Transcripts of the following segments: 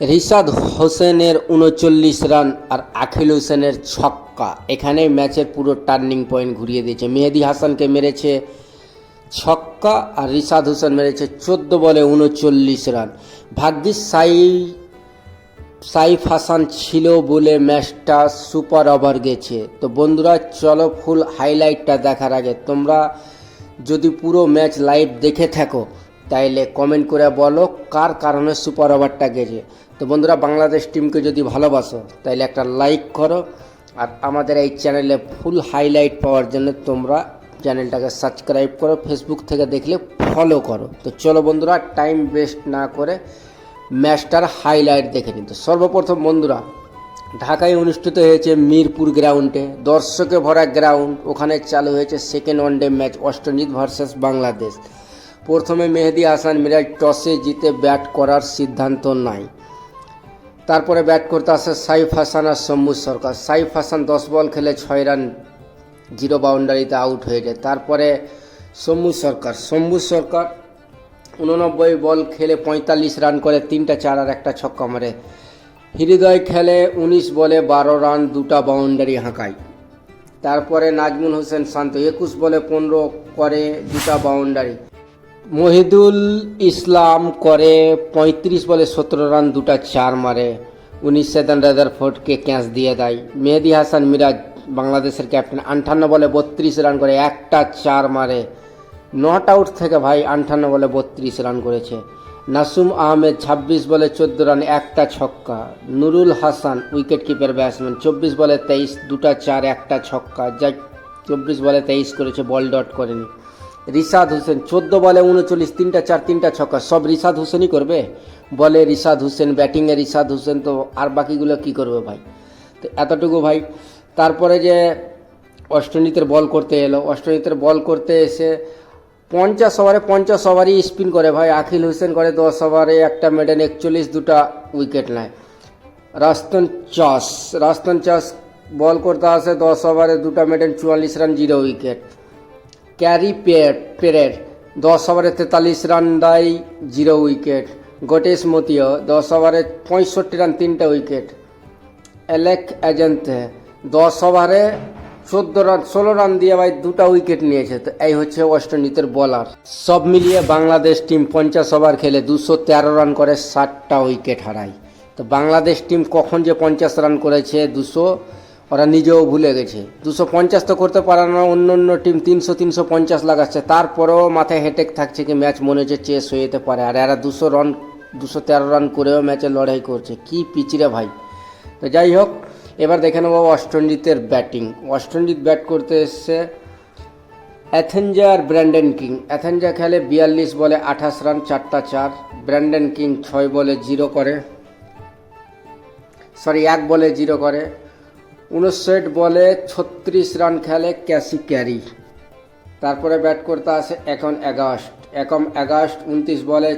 রিশাদ হোসেনের উনচল্লিশ রান আর আখিল হোসেনের ছক্কা। এখানে ম্যাচের পুরো টার্নিং পয়েন্ট ঘুরিয়ে দিয়েছে। মেহেদি হাসানকে মেরেছে ছক্কা আর রিশাদ হোসেন মেরেছে চোদ্দ বলে উনচল্লিশ রান। ভাগ্যিস সাই, সাইফ হাসান ছিল বলে ম্যাচটা সুপার ওভার গেছে। তো বন্ধুরা, চলো ফুল হাইলাইটটা দেখার আগে তোমরা যদি পুরো ম্যাচ লাইভ দেখে থাকো তাইলে কমেন্ট করে বলো কার কারণে সুপার ওভারটা গেছে। তো বন্ধুরা বাংলাদেশ টিমকে যদি ভালোবাসো, তাইলে একটা লাইক করো। আর আমাদের এই চ্যানেলে ফুল হাইলাইট পাওয়ার জন্য তোমরা চ্যানেলটাকে সাবস্ক্রাইব করো ফেসবুক থেকে দেখলে ফলো করো। তো চলো বন্ধুরা টাইম ওয়েস্ট না করে ম্যাচটার হাইলাইট দেখে নিন তো সর্বপ্রথম বন্ধুরা, ঢাকায় অনুষ্ঠিত হয়েছে মিরপুর গ্রাউন্ডে। দর্শকে ভরা গ্রাউন্ড ওখানে চালু হয়েছে সেকেন্ড ওয়ানডে ম্যাচ অষ্টজিৎ ভার্সেস বাংলাদেশ প্রথমে মেহেদি হাসান মিরাজ টসে জিতে ব্যাট করার সিদ্ধান্ত নাই। তারপরে ব্যাট করতে আসে সাইফ হাসান আর শম্ভু সরকার। সাইফ হাসান দশ বল খেলে ছয় রান, জিরো বাউন্ডারিতে আউট হয়ে যায়। তারপরে শম্ভু সরকার। শম্ভু সরকার উননব্বই বল খেলে পঁয়তাল্লিশ রান করে, তিনটা চার আর একটা ছক্কা মারে। হৃদয় খেলে উনিশ বলে বারো রান, দুটা বাউন্ডারি হাঁকায়। তারপরে নাজমুল হোসেন শান্ত, একুশ বলে পনেরো করে, দুটা বাউন্ডারি। মহিদুল ইসলাম করে পঁয়ত্রিশ বলে সতেরো রান, দুটা চার মারে। উনিশ সেদান রাদারফোর্ডকে ক্যাচ দিয়ে দেয়। মেহেদি হাসান মিরাজ বাংলাদেশের ক্যাপ্টেন আটান্ন বলে বত্রিশ রান করে, একটা চার মারে। নট আউট থেকে ভাই আটান্ন বলে বত্রিশ রান করেছে। নাসুম আহমেদ ছাব্বিশ বলে চোদ্দ রান, একটা ছক্কা। Nurul Hasan wicket keeper batsman, চব্বিশ বলে তেইশ, দুটা চার, একটা ছক্কা। যা চব্বিশ বলে তেইশ করেছে, বল ডট করেনি। রিশাদ হোসেন, চোদ্দ বলে উনচল্লিশ, তিনটা চার, তিনটা ছক্কা সব রিশাদ হোসেনই করবে? বলে রিশাদ হোসেন ব্যাটিংয়ে রিশাদ হোসেন, তো আর বাকিগুলো কি করবে ভাই? তো এতটুকু ভাই। তারপরে যে অষ্টনীতের বল করতে এলো, অষ্টনীতের বল করতে এসে পঞ্চাশ ওভারে পঞ্চাশ ওভারই স্পিন করে ভাই। আখিল হোসেন করে দশ ওভারে একটা মেডেন একচল্লিশ, দুটা উইকেট নেয়। রাস্তন চাষ রাস্তন চাষ বল করতে আসে দশ ওভারে দুটা মেডেন চুয়াল্লিশ রান জিরো উইকেট ক্যারি পেয়ার, পেরের, দশ ওভারে তেতাল্লিশ রান দেয় জিরো উইকেট। গটেশ মতিয় দশ ওভারে পঁয়ষট্টি রান, তিনটে উইকেট। অ্যালেক এজেন্টে দশ ওভারে চোদ্দ রান, ষোলো রান দিয়ে ভাই দুটা উইকেট নিয়েছে। তো এই হচ্ছে ওয়েস্ট ইন্ডিজের বলার। সব মিলিয়ে বাংলাদেশ টিম পঞ্চাশ ওভার খেলে দুশো তেরো রান করে ষাটটা উইকেট হারায়। তো বাংলাদেশ টিম কখন যে পঞ্চাশ রান করেছে দুশো ওরা নিজেও ভুলে গেছে। দুশো পঞ্চাশ তো করতে পারে না, অন্য অন্য টিম তিনশো তিনশো পঞ্চাশ লাগাচ্ছে। তারপরেও মাথায় হেটেক থাকছে কি ম্যাচ মনে হচ্ছে চেস হয়ে যেতে পারে। আর এরা দুশো রান দুশো তেরো রান করেও ম্যাচে লড়াই করছে। কি পিচিরে ভাই। তো যাই হোক, এবার দেখে নেব অস্ট্রেলিয়ার ব্যাটিং অস্ট্রেলিয়া ব্যাট করতে এসছে অ্যাথেঞ্জা আর ব্র্যান্ডেন কিং। অ্যাথেঞ্জা খেলে বিয়াল্লিশ বলে আঠাশ রান চারটা চার। ব্র্যান্ডেন কিং ছয় বলে জিরো করে। সরি এক বলে জিরো করে। উনষাট বলে ছত্রিশ রান খেলে ক্যাসি ক্যারি। তারপরে ব্যাট করতে আসে এখন অ্যাগাস্ট একম অ্যাগাস্ট উনত্রিশ বলে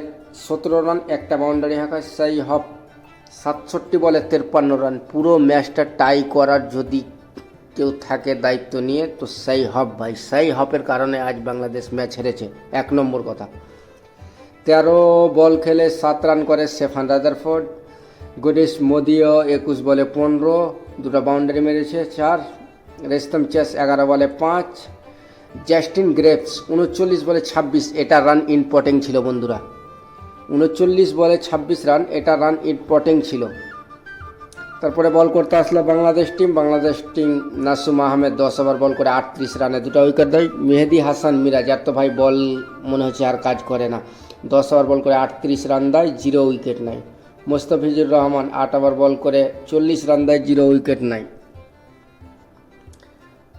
সতেরো রান, একটা বাউন্ডারি হাঁকা সেই হপ সাতষট্টি বলে তেপ্পান্ন রান। পুরো ম্যাচটা টাই করার যদি কেউ থাকে দায়িত্ব নিয়ে, তো সেই হপ ভাই। সেই হপের কারণে আজ বাংলাদেশ ম্যাচ হেরেছে। এক নম্বর কথা। তেরো বল খেলে সাত রান করে সেফান রাদারফোর্ড। গুডিস মোদিও একুশ বলে পনেরো। দুটো বাউন্ডারি মেরেছে, চার রেস্তম চেস এগারো বলে পাঁচ জাস্টিন গ্রেপস উনচল্লিশ বলে ছাব্বিশ, এটা রান ইম্পর্টেন্ট ছিল বন্ধুরা। উনচল্লিশ বলে ছাব্বিশ রান এটা রান ইম্পর্টেন্ট ছিল। তারপরে বল করতে আসলো বাংলাদেশ টিম বাংলাদেশ টিম নাসুম আহমেদ দশ ওভার বল করে আটত্রিশ রানে দুটো উইকেট দেয়। মেহেদি হাসান, মিরাজ আর তো ভাই বল মনে হচ্ছে আর কাজ করে না। দশ ওভার বল করে আটত্রিশ রান দেয় জিরো উইকেট নেয়। মোস্তফিজুর রহমান আট ওভার বল করে চল্লিশ রান দেয়, জিরো উইকেট নেয়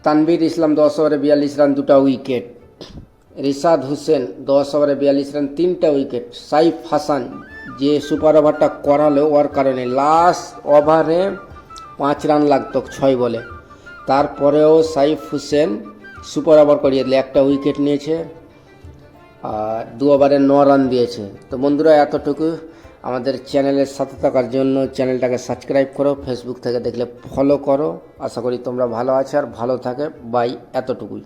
তানভীর ইসলাম দশ ওভারে বিয়াল্লিশ রান, দুটো উইকেট। রিশাদ হোসেন দশ ওভারে বিয়াল্লিশ রান, তিনটা উইকেট। সাইফ হাসান যে সুপার ওভারটা করালো ওর কারণে লাস্ট ওভারে পাঁচ রান লাগতো ছয় বলে। তারপরেও সাইফ হোসেন সুপার ওভার করিয়ে দিলে, একটা উইকেট নিয়েছে, আর দু ওভারে ন রান দিয়েছে। তো বন্ধুরা, এতটুকু। আমাদের চ্যানেলের সাথে থাকার জন্য চ্যানেলটাকে সাবস্ক্রাইব করো ফেসবুক থেকে দেখলে ফলো করো। আশা করি তোমরা ভালো আছো আর ভালো থাকে। বাই এতটুকুই।